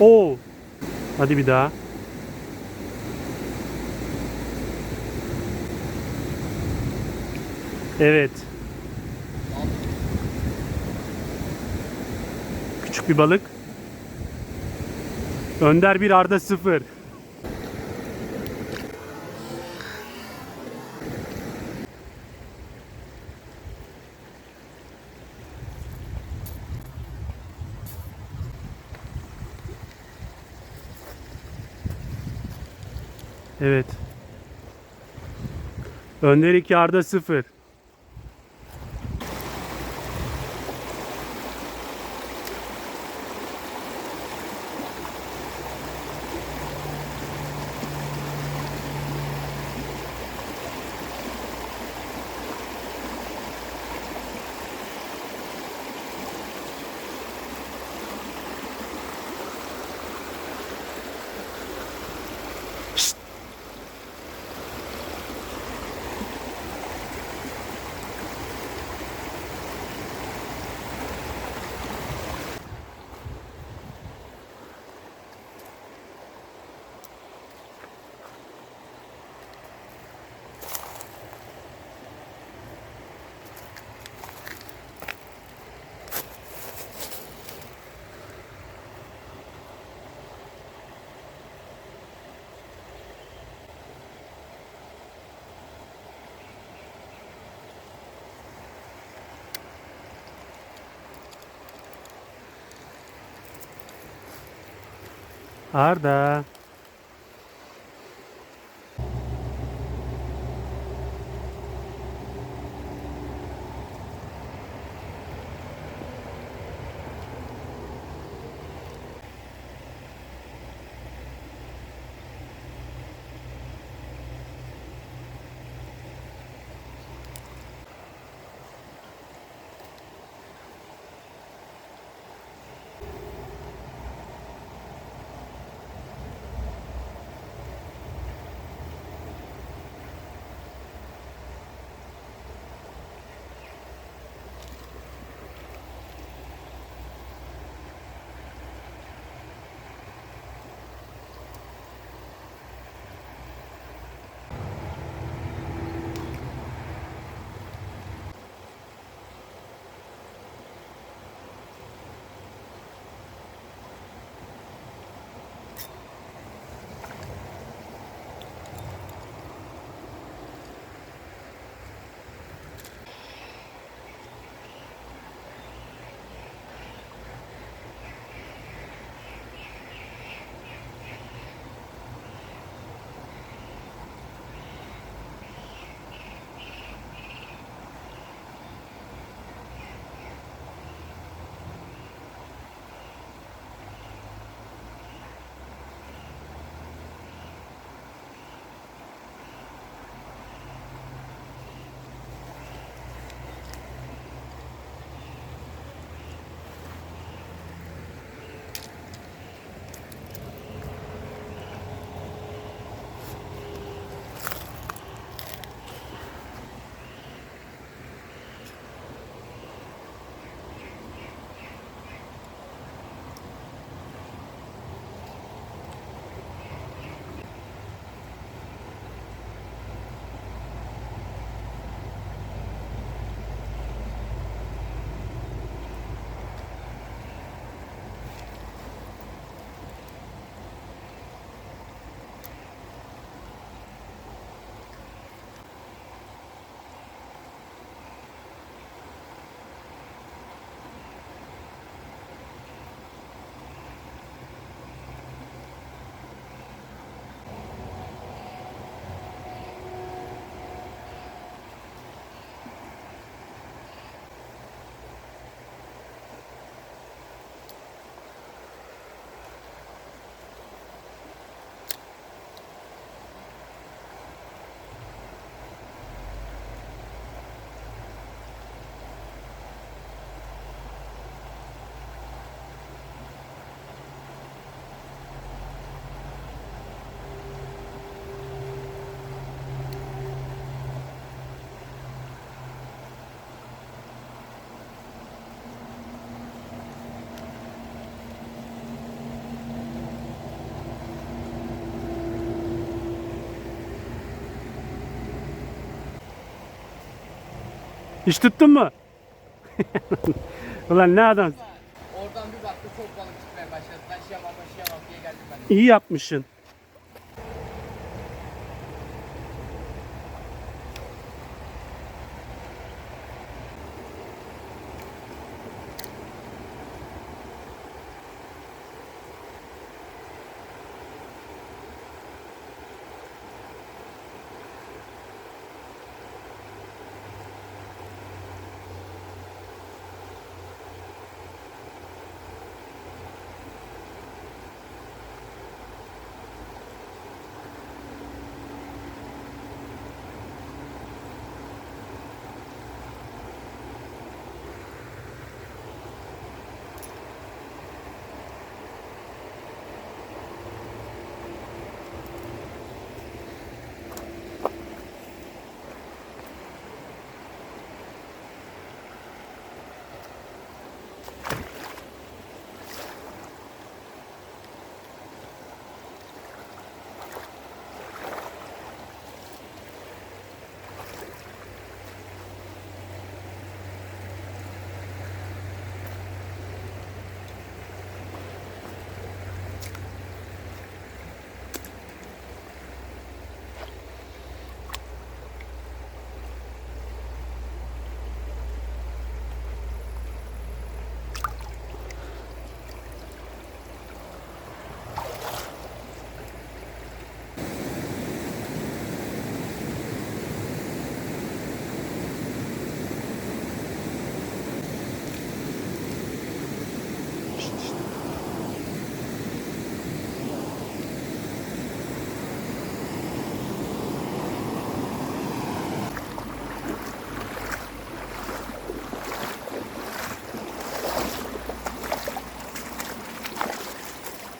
Oo. Hadi bir daha. Evet. Küçük bir balık. Önder bir Arda sıfır. Evet. Önder 2 Arda 0. Arda. Hiç tuttun mu? Ulan ne adam. Oradan bir baktı çok balık çıkmaya başladı. Taşıyamam taşıyamam diye geldim ben. İyi yapmışsın.